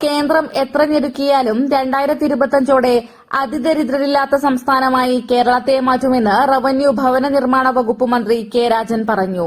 കേന്ദ്രം എത്ര ഞെരുക്കിയാലും രണ്ടായിരത്തി ഇരുപത്തിയഞ്ചോടെ അതിദരിദ്രരില്ലാത്ത സംസ്ഥാനമായി കേരളത്തെ മാറ്റുമെന്ന് റവന്യൂ ഭവന നിർമ്മാണ വകുപ്പ് മന്ത്രി കെ രാജൻ പറഞ്ഞു.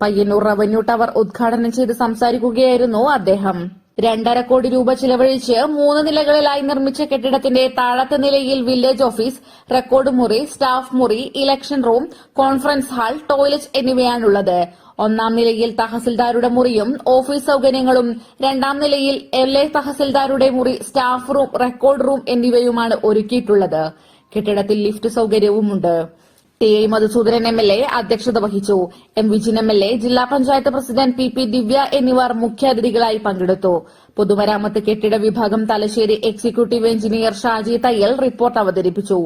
പയ്യന്നൂർ റവന്യൂ ടവർ ഉദ്ഘാടനം ചെയ്ത് സംസാരിക്കുകയായിരുന്നു അദ്ദേഹം. രണ്ടര കോടി രൂപ ചിലവഴിച്ച് മൂന്ന് നിലകളിലായി നിർമ്മിച്ച കെട്ടിടത്തിന്റെ താഴത്തെ നിലയിൽ വില്ലേജ് ഓഫീസ് റെക്കോർഡ് മുറി സ്റ്റാഫ് മുറി election room conference hall toilet എന്നിവയാണുള്ളത്. ഒന്നാം നിലയിൽ തഹസിൽദാരുടെ മുറിയും ഓഫീസ് സൌകര്യങ്ങളും രണ്ടാം നിലയിൽ എൽ എ തഹസിൽദാരുടെ മുറി സ്റ്റാഫ് റൂം റെക്കോർഡ് റൂം എന്നിവയുമാണ് ഒരുക്കിയിട്ടുള്ളത്. കെട്ടിടത്തിൽ lift സൌകര്യവുമുണ്ട്. T I Madhusudanan M L A അധ്യക്ഷത വഹിച്ചു. M Vijin M L A ജില്ലാ panchayat president P P Divya എന്നിവർ മുഖ്യാതിഥികളായി പങ്കെടുത്തു. പൊതുമരാമത്ത് കെട്ടിട വിഭാഗം തലശ്ശേരി എക്സിക്യൂട്ടീവ് എഞ്ചിനീയർ ഷാജി തയ്യൽ റിപ്പോർട്ട് അവതരിപ്പിച്ചു.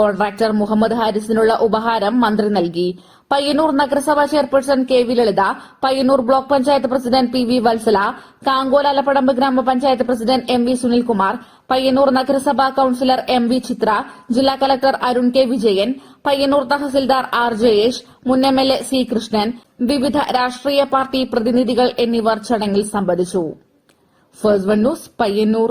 കോൺട്രാക്ടർ മുഹമ്മദ് ഹാരിസിനുള്ള ഉപഹാരം മന്ത്രി നൽകി. പയ്യന്നൂർ നഗരസഭാ chairperson K V Lalitha Payyanur block panchayat president P V Valsala Kankol Alappadamba ഗ്രാമപഞ്ചായത്ത് president M V Sunilkumar Payyanur നഗരസഭാ കൌൺസിലർ എം വി ചിത്ര ജില്ലാ collector Arun K Vijayan Payyanur tahsildar R Jayesh മുൻ M L A C Krishnan വിവിധ രാഷ്ട്രീയ പാർട്ടി പ്രതിനിധികൾ എന്നിവർ ചടങ്ങിൽ സംബന്ധിച്ചു. First one news Payyanur.